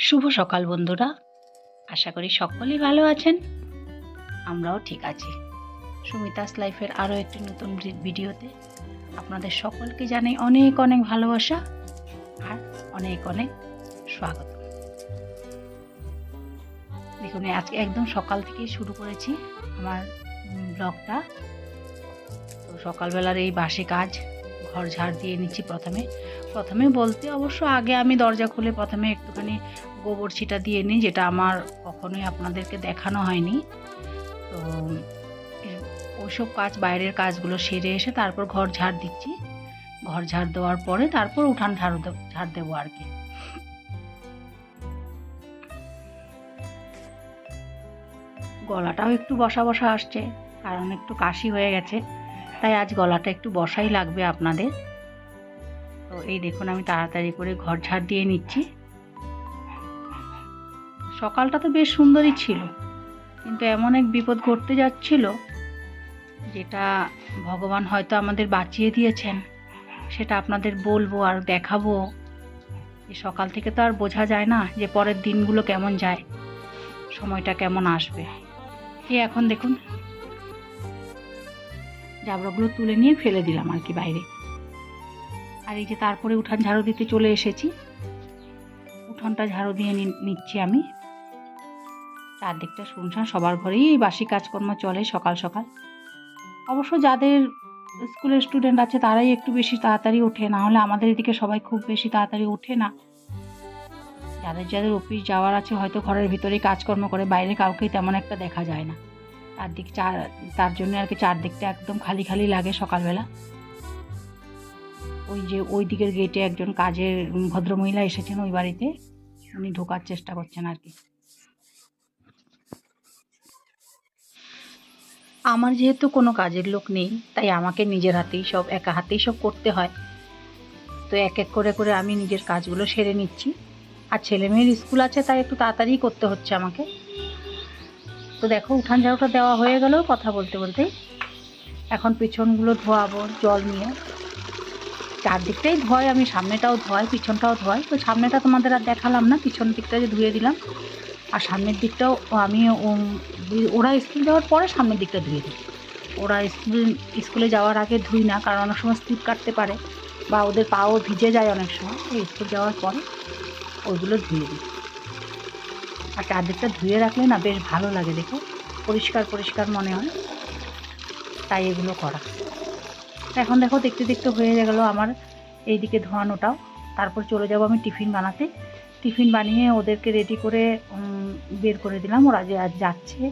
শুভ সকাল বন্ধুরা। আশা করি সকলেই ভালো আছেন। আমরাও ঠিক আছি। সুমিতাস লাইফের আরও একটি নতুন ভিডিওতে আপনাদের সকলকে জানাই অনেক অনেক ভালোবাসা আর অনেক অনেক স্বাগত। দেখুন আজকে একদম সকাল থেকেই শুরু করেছি আমার ব্লগটা। তো সকালবেলার এই বাসি কাজ ঘর ঝাড় দিয়ে নিচ্ছি প্রথমে। প্রথমে বলতে অবশ্য আগে আমি দরজা খুলে প্রথমে একটুখানি গোবর ছিটা দিয়ে নিই, যেটা আমার কখনোই আপনাদেরকে দেখানো হয়নি। তো ওইসব কাজ, বাইরের কাজগুলো সেরে এসে তারপর ঘর ঝাড় দিচ্ছি। ঘর ঝাড় দেওয়ার পরে তারপর উঠান ঝাড়ু ঝাড় দেবো আর কি। গলাটাও একটু বসা বসা আসছে, কারণ একটু কাশি হয়ে গেছে। তাই আজ গলাটা একটু বসাই লাগবে আপনাদের। তো এই দেখুন, আমি তাড়াতাড়ি করে ঘর ঝাড় দিয়ে নিচ্ছি। সকালটা তো বেশ সুন্দরই ছিল, কিন্তু এমন এক বিপদ ঘটতে যাচ্ছিল যেটা ভগবান হয়তো আমাদের বাঁচিয়ে দিয়েছেন, সেটা আপনাদের বলব আর দেখাবো। যে সকাল থেকে তো আর বোঝা যায় না যে পরের দিনগুলো কেমন যায়, সময়টা কেমন আসবে। এই এখন দেখুন জাবড়াগুলো তুলে নিয়ে ফেলে দিলাম আর কি বাইরে। আর এই যে তারপরে উঠান ঝাড়ু দিতে চলে এসেছি। উঠানটা ঝাড়ু দিয়ে নিচ্ছি আমি। চারদিকটা শুনশান, সবার ঘরেই এই বাসি কাজকর্ম চলে সকাল সকাল। অবশ্য যাদের স্কুলের স্টুডেন্ট আছে তারাই একটু বেশি তাড়াতাড়ি ওঠে, না হলে আমাদের এদিকে সবাই খুব বেশি তাড়াতাড়ি ওঠে না। যাদের যাদের অফিস যাওয়ার আছে হয়তো ঘরের ভিতরেই কাজকর্ম করে, বাইরে কাউকেই তেমন একটা দেখা যায় না। চারদিক চার, তার জন্য আর কি চারদিকটা একদম খালি খালি লাগে সকালবেলা। ওই যে ওই দিকের গেটে একজন কাজের ভদ্রমহিলা এসেছেন ওই বাড়িতে, উনি ঢোকার চেষ্টা করছেন আর কি। আমার যেহেতু কোনো কাজের লোক নেই, তাই আমাকে নিজের হাতেই সব, একা হাতেই সব করতে হয়। তো এক এক করে করে আমি নিজের কাজগুলো সেরে নিচ্ছি। আর ছেলে মেয়ের স্কুল আছে, তাই একটু তাড়াতাড়ি করতে হচ্ছে আমাকে। তো দেখো উঠান ঝাড়ুটা দেওয়া হয়ে গেল কথা বলতে বলতে এখন পিছনগুলো ধোয়াবো জল নিয়ে। চারদিকটাই ধোয় আমি সামনেটাও ধোয়াই, পিছনটাও ধোয়াই। তো সামনেটা তোমাদের আর দেখালাম না, পিছন দিকটা যে ধুয়ে দিলাম। আর সামনের দিকটাও আমি ওরা স্কুল যাওয়ার পরে সামনের দিকটা ধুয়ে দিই। ওরা স্কুল, স্কুলে যাওয়ার আগে ধুই না, কারণ অনেক সময় স্লিপ কাটতে পারে বা ওদের পাও ভিজে যায় অনেক সময়। স্কুল যাওয়ার পরে ওইগুলো ধুয়ে দিই। আর চারদিকটা ধুয়ে রাখলে না বেশ ভালো লাগে দেখো। পরিষ্কার পরিষ্কার মনে হয়। তাই এগুলো করা। এখন দেখো, দেখতে দেখতে হয়ে গেলো আমার এইদিকে ধোয়ানোটাও। তারপর চলে যাব আমি টিফিন বানাতে। টিফিন বানিয়ে ওদেরকে রেডি করে বের করে দিলাম। ওরা যে আজ যাচ্ছে,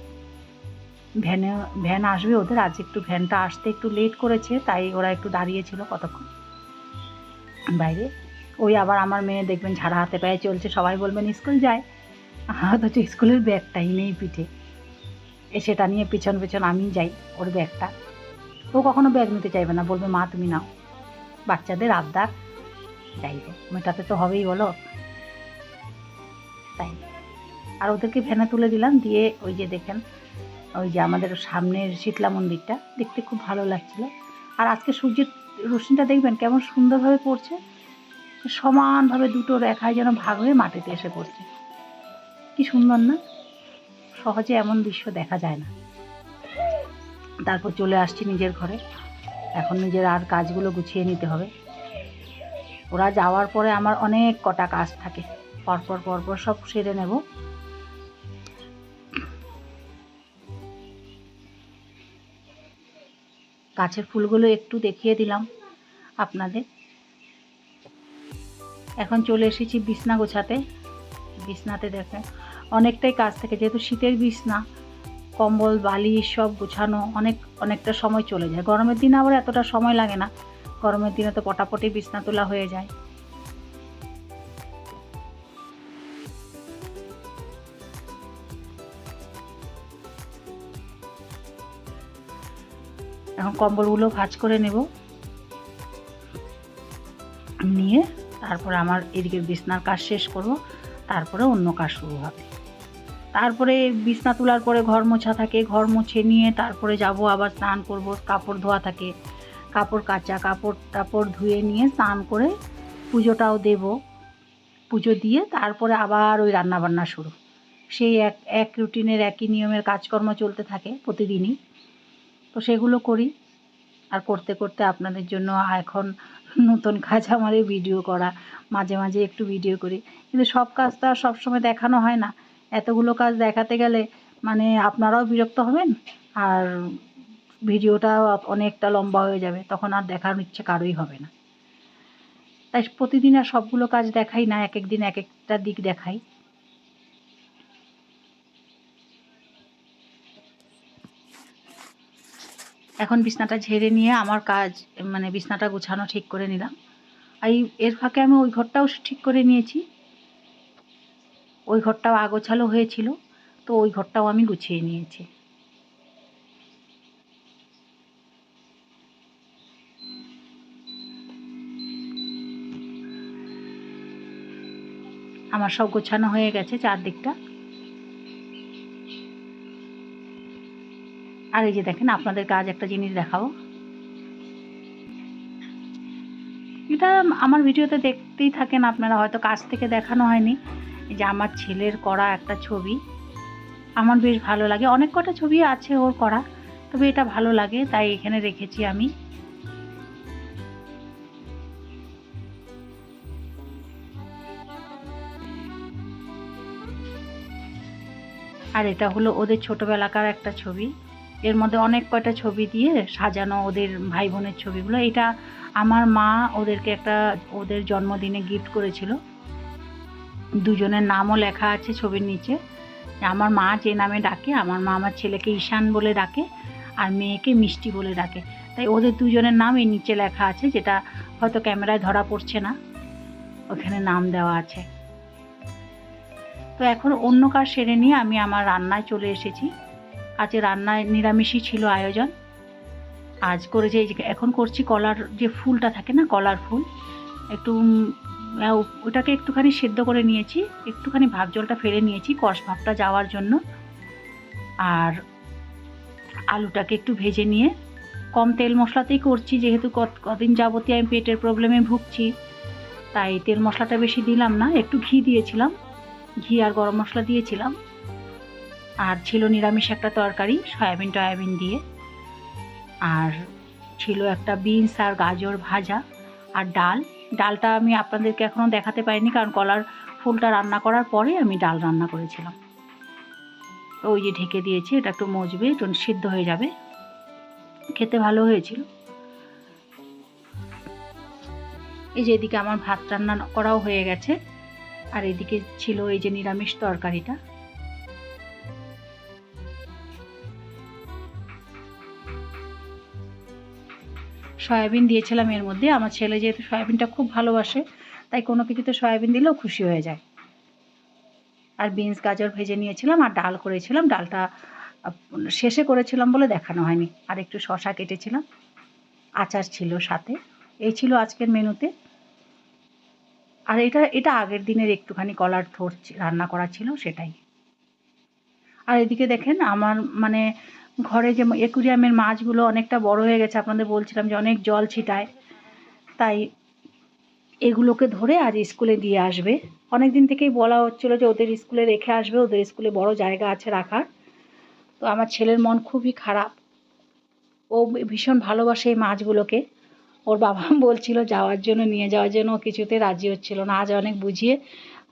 ভ্যানে, ভ্যান আসবে ওদের। আজ একটু ভ্যানটা আসতে একটু লেট করেছে, তাই ওরা একটু দাঁড়িয়েছিল কতক্ষণ। বাইরে। ওই আবার আমার মেয়ে দেখবেন ঝাড়া হাতে পায়ে চলছে, সবাই বলবেন, স্কুল যায়? অথচ স্কুলের ব্যাগটাই নেই পিঠে। এ সেটা নিয়ে পিছন পিছন আমি যাই ওর ব্যাগটা। ও কখনো ব্যাগ নিতে চাইবে না, বলবে, মা, তুমি নাও। বাচ্চাদের আবদার যাই মেটাতে তো হবেই বলো। তাই। আর ওদেরকে ভ্যানে তুলে দিলাম, দিয়ে ওই যে দেখেন, ওই যে আমাদের সামনের শীতলা মন্দিরটা, দেখতে খুব ভালো লাগছিল। আর আজকে সূর্যের রশ্মিটা দেখবেন কেমন সুন্দরভাবে পড়ছে। সমানভাবে দুটো রেখায় যেন ভাগ হয়ে মাটিতে এসে পড়ছে। কি সুন্দর না? সহজে এমন দৃশ্য দেখা যায় না। তারপর চলে আসছি নিজের ঘরে। এখন নিজের আর কাজগুলো গুছিয়ে নিতে হবে। ওরা যাওয়ার পরে আমার অনেক কটা কাজ থাকে। পরপর পরপর সব সেরে নেব। গাছের ফুলগুলো একটু দেখিয়ে দিলাম আপনাদের। এখন চলে এসেছি বিছনা গোছাতে। বিছনাতে দেখেন অনেকটাই কাজ থাকে, যেহেতু শীতের বিছনা, কম্বল, বালিশ সব গোছানো অনেক, অনেকটা সময় চলে যায়। গরমের দিনে আবার এতটা সময় লাগে না। গরমের দিনে তো পটাপটি বিছনা তোলা হয়ে যায়। এখন কম্বলগুলো ভাঁজ করে নেব। নিয়ে তারপরে আমার এদিকে বিছনার কাজ শেষ করব। তারপরে অন্য কাজ শুরু হবে। তারপরে বিছনা তোলার পরে ঘর মোছা থাকে, ঘর মুছে নিয়ে তারপরে যাব, আবার স্নান করব, কাপড় ধোয়া থাকে। কাপড় কাচা, কাপড় টাপড় ধুয়ে নিয়ে স্নান করে পুজোটাও দেব। পুজো দিয়ে তারপরে আবার ওই রান্নাবান্না শুরু। সেই এক এক রুটিনের একই নিয়মের কাজকর্ম চলতে থাকে প্রতিদিনই। তো সেগুলো করি। আর করতে করতে আপনাদের জন্য এখন নতুন কাজ আমার ভিডিও করা। মাঝে মাঝে একটু ভিডিও করি। কিন্তু সব কাজ তো আর সবসময় দেখানো হয় না। এতগুলো কাজ দেখাতে গেলে মানে আপনারাও বিরক্ত হবেন আর ভিডিওটা অনেকটা লম্বা হয়ে যাবে, তখন আর দেখার ইচ্ছে কারোই হবে না। তাই প্রতিদিন আর সবগুলো কাজ দেখাই না, এক এক দিন এক একটা দিক দেখাই। এখন বিছনাটা ঝেড়ে নিয়ে আমার কাজ মানে বিছনাটা গুছানো ঠিক করে নিলাম। এই, এর ফাঁকে আমি ওই ঘরটাও ঠিক করে নিয়েছি। ওই ঘরটাও আগোছালো হয়েছিল, তো ওই ঘরটাও আমি গুছিয়ে নিয়েছি। আমার সব গোছানো হয়ে গেছে চারদিকটা। আর এই যে দেখেন, আপনাদের কাজ একটা জিনিস দেখাবো। এটা আমার ভিডিওতে দেখতেই থাকেন, আপনারা হয়তো কাছ থেকে দেখানো হয়নি। যে আমার ছেলের করা একটা ছবি, আমার বেশ ভালো লাগে। অনেক কটা ছবি আছে ওর করা, তবে এটা ভালো লাগে, তাই এখানে রেখেছি আমি। আর এটা হলো ওদের ছোটোবেলাকার একটা ছবি। এর মধ্যে অনেক কয়টা ছবি দিয়ে সাজানো ওদের ভাই বোনের ছবিগুলো। এটা আমার মা ওদেরকে একটা ওদের জন্মদিনে গিফট করেছিল। দুজনের নামও লেখা আছে ছবির নিচে। আমার মা যে নামে ডাকে, আমার মা আমার ছেলেকে ঈশান বলে ডাকে আর মেয়েকে মিষ্টি বলে ডাকে। তাই ওদের দুজনের নাম এই নিচে লেখা আছে, যেটা হয়তো ক্যামেরায় ধরা পড়ছে না। ওখানে নাম দেওয়া আছে। তো এখন অন্য কাজ সেরে নিয়ে আমি আমার রান্নায় চলে এসেছি। আজকে রান্নায় নিরামিষই ছিল আয়োজন। আজ এই যে এখন করছি কলার যে ফুলটা থাকে না, কলার ফুল, একটু ওটাকে একটুখানি সেদ্ধ করে নিয়েছি, একটুখানি ভাব জলটা ফেলে নিয়েছি কষ ভাবটা যাওয়ার জন্য। আর আলুটাকে একটু ভেজে নিয়ে, কম তেল মশলাতেই করছি, যেহেতু কদিন যাবতীয় আমি পেটের প্রবলেমে ভুগছি, তাই তেল মশলাটা বেশি দিলাম না, একটু ঘি দিয়েছিলাম। ঘি আর গরম মশলা দিয়েছিলাম। আর ছিল নিরামিষ একটা তরকারি, সয়াবিন টয়াবিন দিয়ে। আর ছিল একটা বিনস আর গাজর ভাজা আর ডাল। ডালটা আমি আপনাদেরকে এখনও দেখাতে পারিনি, কারণ কলার ফুলটা রান্না করার পরে আমি ডাল রান্না করেছিলাম। ওই যে ঢেকে দিয়েছি, এটা একটু মজবে একটু সিদ্ধ হয়ে যাবে। খেতে ভালো হয়েছিল। এই যে এদিকে আমার ভাত রান্না করাও হয়ে গেছে, আর এদিকে ছিল এই যে নিরামিষ তরকারিটা। সয়াবিন দিয়েছিলাম এর মধ্যে। আমার ছেলে যেহেতু সয়াবিনটা খুব ভালোবাসে, তাই কোনো কিছুতে সয়াবিন দিলেও খুশি হয়ে যায়। আর বিনস গাজর ভেজে নিয়েছিলাম আর ডাল করেছিলাম। ডালটা শেষে করেছিলাম বলে দেখানো হয়নি। আর একটু শশা কেটেছিলাম। আচার ছিল সাথে। এই ছিল আজকের মেনুতে। আর এটা এটা আগের দিনের একটুখানি কলার থোর রান্না করা ছিল সেটাই। আর এদিকে দেখেন আমার মানে ঘরে যে একুরিয়ামের মাছগুলো অনেকটা বড় হয়ে গেছে আপনাদের বলছিলাম যে অনেক জল ছিটায়। তাই এগুলোকে ধরে আজ স্কুলে দিয়ে আসবে। অনেক দিন থেকেই বলা হচ্ছিল যে ওদের স্কুলে রেখে আসবে ওদের স্কুলে বড় জায়গা আছে রাখার। তো আমার ছেলের মন খুবই খারাপ। ও ভীষণ ভালোবাসে এই মাছগুলোকে। ওর বাবা বলছিল যাওয়ার জন্য নিয়ে যাওয়ার জন্য ও কিছুতে রাজি হচ্ছিল না। আজ অনেক বুঝিয়ে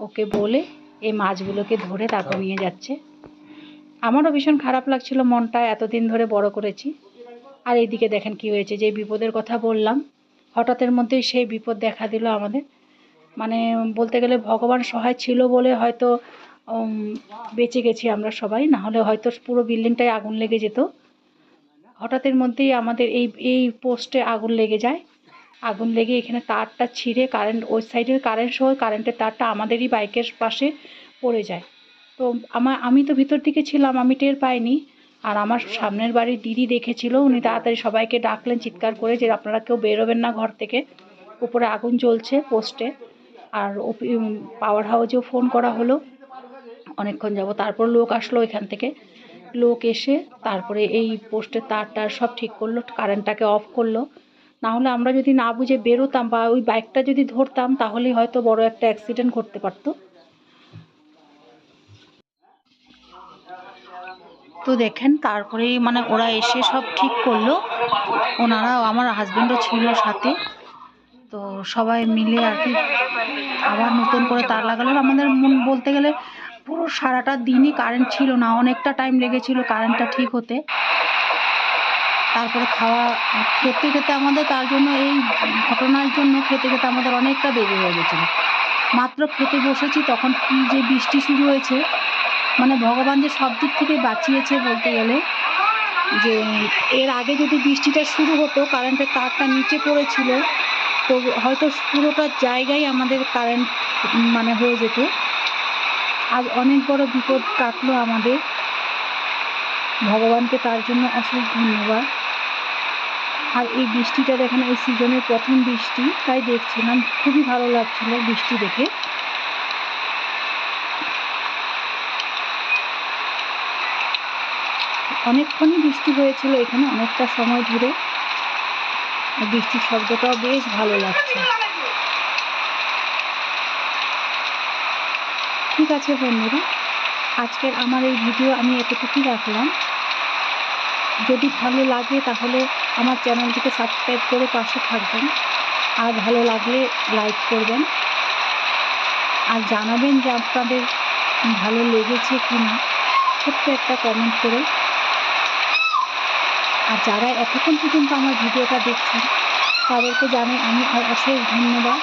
ওকে বলে এই মাছগুলোকে ধরে তারপর নিয়ে যাচ্ছে। আমারও ভীষণ খারাপ লাগছিল মনটা, এতদিন ধরে বড় করেছি। আর এইদিকে দেখেন কি হয়েছে, যে বিপদের কথা বললাম হঠাৎের মধ্যেই সেই বিপদ দেখা দিল আমাদের। মানে বলতে গেলে ভগবান সহায় ছিল বলে হয়তো বেঁচে গেছি আমরা সবাই, না হলে হয়তো পুরো বিল্ডিংটায় আগুন লেগে যেত। হঠাৎের মধ্যেই আমাদের এই এই পোস্টে আগুন লেগে যায়। আগুন লেগে এখানে তারটা ছিঁড়ে কারেন্ট ওই সাইডের কারেন্ট সহ কারেন্টের তারটা আমাদেরই বাইকের পাশে পড়ে যায়। তো আমার আমি তো ভিতর দিকে ছিলাম, আমি টের পাইনি। আর আমার সামনের বাড়ির দিদি দেখেছিল, উনি তাড়াতাড়ি সবাইকে ডাকলেন, চিৎকার করে যে আপনারা কেউ বেরোবেন না ঘর থেকে। উপরে আগুন জ্বলছে পোস্টে। আর পাওয়ার হাউজেও ফোন করা হলো। অনেকক্ষণ যাব, তারপর লোক আসলো এখান থেকে। লোক এসে তারপরে এই পোস্টের তার টার সব ঠিক করল কারেন্টটাকে অফ করল। নাহলে আমরা যদি না বুঝে বেরোতাম বা ওই বাইকটা যদি ধরতাম, তাহলেই হয়তো বড় একটা অ্যাক্সিডেন্ট ঘটতে পারতো। তো দেখেন, তারপরেই মানে ওরা এসে সব ঠিক করল। ওনারা আমার হাজব্যান্ডও ছিল সাথে। তো সবাই মিলে আর কি আবার নতুন করে তার লাগালো। আমাদের মন বলতে গেলে পুরো সারাটা দিনই কারেন্ট ছিল না, অনেকটা টাইম লেগেছিল কারেন্টটা ঠিক হতে। তারপরে খাওয়া, খেতে খেতে আমাদের তার জন্য এই ঘটনার জন্য খেতে খেতে আমাদের অনেকটা দেরি হয়ে গেছিল। মাত্র খেতে বসেছি, তখন কি যে বৃষ্টি শুরু হয়েছে মানে ভগবান যে সব দিক থেকে বাঁচিয়েছে বলতে গেলে, যে এর আগে যদি বৃষ্টিটা শুরু হতো কারেন্টের তারটা নিচে পড়েছিল, তো হয়তো পুরোটা জায়গায় আমাদের কারেন্ট মানে হয়ে যেত। আজ অনেক বড় বিপদ কাটলো আমাদের। ভগবানকে তার জন্য অশেষ ধন্যবাদ। আর এই বৃষ্টিটা দেখেন, এই সিজনের প্রথম বৃষ্টি, তাই দেখছিলাম, খুবই ভালো লাগছিল বৃষ্টি দেখে। অনেকক্ষণই বৃষ্টি হয়েছিল এখানে অনেকটা সময় ধরে। বৃষ্টির শব্দটাও বেশ ভালো লাগছে। ঠিক আছে বন্ধুরা, আজকের আমার এই ভিডিও আমি এতটুকুই রাখলাম। যদি ভালো লাগে তাহলে আমার চ্যানেলটিকে সাবস্ক্রাইব করে পাশে থাকবেন। আর ভালো লাগলে লাইক করবেন। আর জানাবেন যে আপনাদের ভালো লেগেছে কি না ছোট্ট একটা কমেন্ট করে আর যারা এতক্ষণ পর্যন্ত আমার ভিডিওটা দেখছেন, তাদেরকে জানাই আমি অশেষ ধন্যবাদ।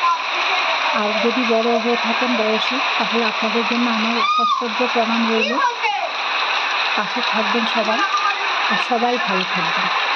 আর যদি বড় হয়ে থাকেন বয়সে, তাহলে আপনাদের জন্য আমার সশ্রদ্ধ প্রমাণ রইল। পাশে থাকবেন সবাই, আর সবাই ভালো থাকবেন।